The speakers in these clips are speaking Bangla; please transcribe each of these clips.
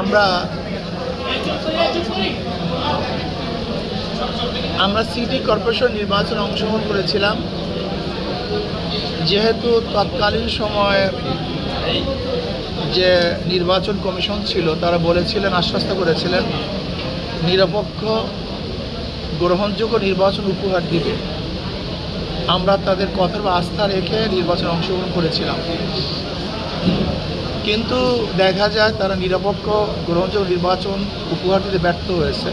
আমরা আমরা সিটি কর্পোরেশন নির্বাচনে অংশগ্রহণ করেছিলাম। যেহেতু তৎকালীন সময়ে যে নির্বাচন কমিশন ছিল, তারা বলেছিলেন, আশ্বস্ত করেছিলেন, নিরপেক্ষ গ্রহণযোগ্য নির্বাচন উপহার দিবে। আমরা তাদের কথার আস্থা রেখে নির্বাচনে অংশগ্রহণ করেছিলাম। কিন্তু দেখা যায় তারা নিরপেক্ষ গ্রহণযোগ্য নির্বাচন উপহার দিতে ব্যর্থ হয়েছে।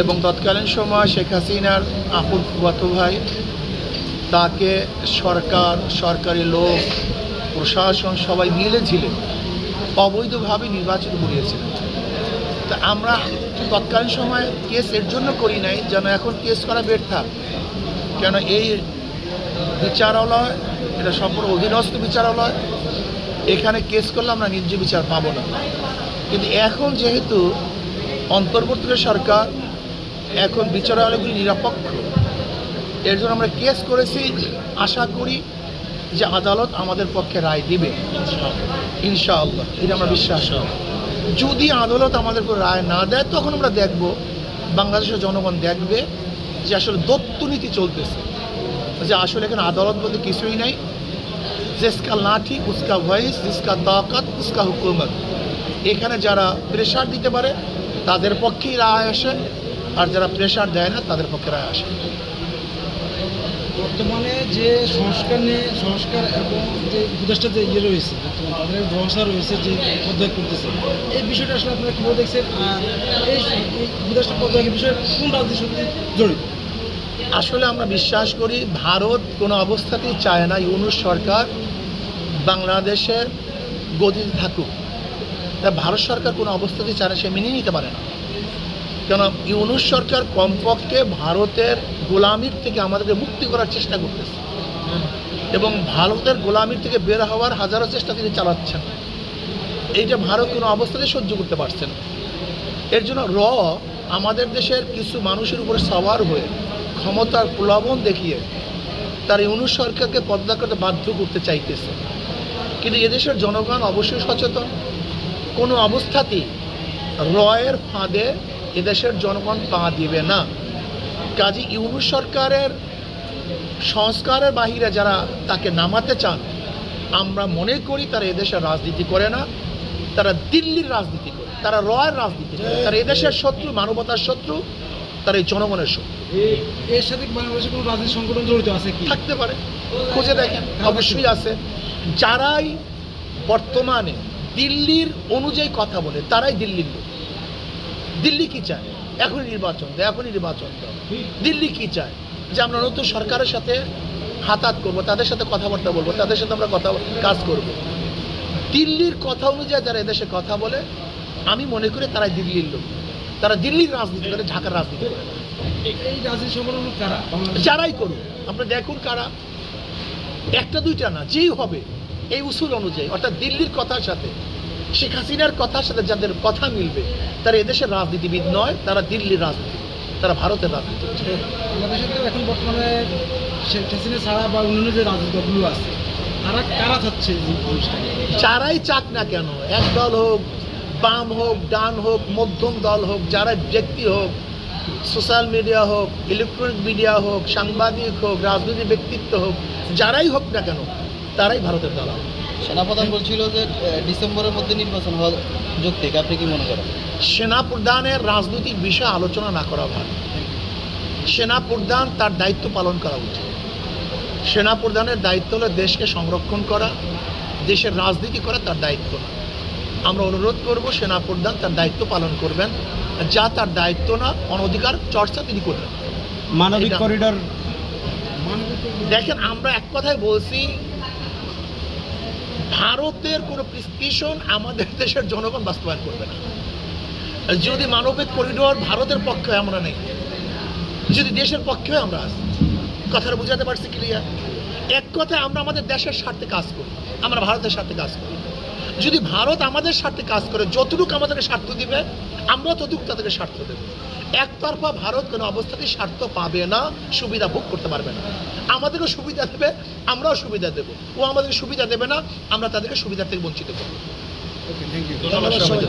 এবং তৎকালীন সময় শেখ হাসিনার আপুর ফুয়াতো ভাই, তাকে সরকার, সরকারি লোক, প্রশাসন সবাই মিলে ঝিলে অবৈধভাবে নির্বাচিত করিয়েছিলেন তা আমরা তৎকালীন সময় কেস এর জন্য করি নাই, যেন এখন কেস করা ব্যর্থা কেন এই বিচারালয় এটা সম্পূর্ণ অধীনস্থ বিচারালয়। এখানে কেস করলে আমরা ন্যায্য বিচার পাবো না। কিন্তু এখন যেহেতু অন্তর্বর্তী সরকার, এখন বিচারালয়গুলি নিরপেক্ষ, এর জন্য আমরা কেস করেছি। আশা করি যে আদালত আমাদের পক্ষে রায় দিবে, ইনশাআল্লাহ। এটা আমরা বিশ্বাস যদি আদালত আমাদের উপর রায় না দেয়, তখন আমরা দেখব, বাংলাদেশের জনগণ দেখবে যে আসলে দত্ত নীতি চলতেছে। যে আসলে এখানে আদালত বলতে কিছুই নাই। জেসকা লাঠি, উস্কা ভয়েস উস্কা তাকাত, উস্কা হুকুমত। এখানে যারা প্রেশার দিতে পারে, তাদের পক্ষেই রায় আসে। আর যারা প্রেশার দেয় না, তাদের পক্ষে রায় আসে। বর্তমানে যে সংস্কার নিয়ে, সংস্কার এবং যে উপদেষ্টা যে ইয়ে রয়েছে তাদের ভরসা রয়েছে, যে পদত্যাগ করতেছে, এই বিষয়টা আসলে আপনারা কীভাবে দেখছেন? আর এই উপদেষ্টা পদত্যাগের বিষয়ে কোন রাজনীতি সত্যি জড়িত? আসলে আমরা বিশ্বাস করি ভারত কোনো অবস্থাতেই চায় না ইউনুস সরকার বাংলাদেশের গদিতে থাকুক। তা ভারত সরকার কোনো অবস্থাতেই চায় না, সে মেনে নিতে পারে না। কেন ইউনুস সরকার কমপক্ষে ভারতের গোলামির থেকে আমাদেরকে মুক্তি করার চেষ্টা করতেছে। এবং ভারতের গোলামির থেকে বের হওয়ার হাজারো চেষ্টা তিনি চালাচ্ছেন। এইটা ভারত কোনো অবস্থাতেই সহ্য করতে পারছে না। এর জন্য র আমাদের দেশের কিছু মানুষের উপরে সবার হয়ে ক্ষমতার প্রলোভন দেখিয়ে তার ইউনুস সরকারকে পদ্মা করতে বাধ্য করতে চাইতেছে। কিন্তু এদেশের জনগণ অবশ্যই সচেতন। কোনো অবস্থাতেই রয়ের ফাঁদে এদেশের জনগণ পা দিবে না। কাজী ইউনুস সরকারের সংস্কারের বাহিরে যারা তাকে নামাতে চান, আমরা মনে করি তারা এদেশের রাজনীতি করে না। তারা দিল্লির রাজনীতি করে, তারা রয়ের রাজনীতি করে। তারা এদেশের শত্রু, মানবতার শত্রু। তারা এই জনগণের এই এর সাথে কোনো সংগঠন জড়িত আছে কি? থাকতে পারে। খুঁজে দেখেন অবশ্যই আছে। যারাই বর্তমানে দিল্লির অনুযায়ী কথা বলে তারাই দিল্লির লোক। দিল্লি কি চায়? এখনই নির্বাচন দেয় এখনই নির্বাচন দিল্লি কি চায়? যে আমরা নতুন সরকারের সাথে হাতাত করব তাদের সাথে কথাবার্তা বলব তাদের সাথে আমরা কথা কাজ করব। দিল্লির কথা অনুযায়ী যারা এদেশে কথা বলে আমি মনে করি তারাই দিল্লির লোক। তারা দিল্লির রাজনীতি করে ঢাকার রাজনীতি করে। যারাই করুক আপনারা দেখুন কারা। একটা দুইটা না যেই হবে এই উসুল অনুযায়ী অর্থাৎ দিল্লির কথার সাথে শেখ হাসিনার কথার সাথে যাদের কথা মিলবে তারা এদেশের রাজনীতিবিদ নয় তারা দিল্লির রাজনীতি তারা ভারতের রাজনীতি এখন বর্তমানে শেখ হাসিনা ছাড়া বা অন্যান্য যে রাজনীতি আছে তারা কারা চাচ্ছে যারাই চাক না কেন এক দল হোক বাম হোক ডান হোক মধ্যম দল হোক যারা ব্যক্তি হোক সোশ্যাল মিডিয়া হোক ইলেকট্রনিক মিডিয়া হোক সাংবাদিক হোক রাজনৈতিক ব্যক্তিত্ব হোক যারাই হোক না কেন তারাই ভারতের দালাল। সেনাপ্রধান বলছিল যে ডিসেম্বরের মধ্যে নির্বাচন হওয়া যৌক্তিক আপনি কি মনে করেন? সেনা প্রধানের রাজনৈতিক বিষয়ে আলোচনা না করা ভালো। সেনা প্রধান তার দায়িত্ব পালন করা উচিত। সেনা প্রধানের দায়িত্ব হলো দেশকে সংরক্ষণ করা দেশের রাজনীতি করা তার দায়িত্ব না। আমরা অনুরোধ করব সেনা প্রধান তার দায়িত্ব পালন করবেন যা তার দায়িত্ব না অনধিকার চর্চা তিনি করবেন। মানবিক করিডর দেখেন আমরা এক কথায় বলছি ভারতের কোনো প্রেসক্রিপশন আমাদের দেশের জনগণ বাস্তবায়ন করবে না। যদি মানবিক করিডোর ভারতের পক্ষে আমরা নেই। যদি দেশের পক্ষেও আমরা আছি। কথাটা বুঝাতে পারছি ক্লিয়ার এক কথায় আমরা আমাদের দেশের স্বার্থে কাজ করি আমরা ভারতের স্বার্থে কাজ করি। যদি ভারত আমাদের স্বার্থে কাজ করে যতটুকু আমাদেরকে স্বার্থ দিবে আমরা ততটুকু তাদেরকে স্বার্থ দেবো। একতরফা ভারত কোনো অবস্থাতেই স্বার্থ পাবে না সুবিধা ভোগ করতে পারবে না। আমাদেরও সুবিধা দেবে আমরাও সুবিধা দেবো। ও আমাদের সুবিধা দেবে না আমরা তাদেরকে সুবিধা থেকে বঞ্চিত করব। ওকে থ্যাংক ইউ ধন্যবাদ সবাইকে।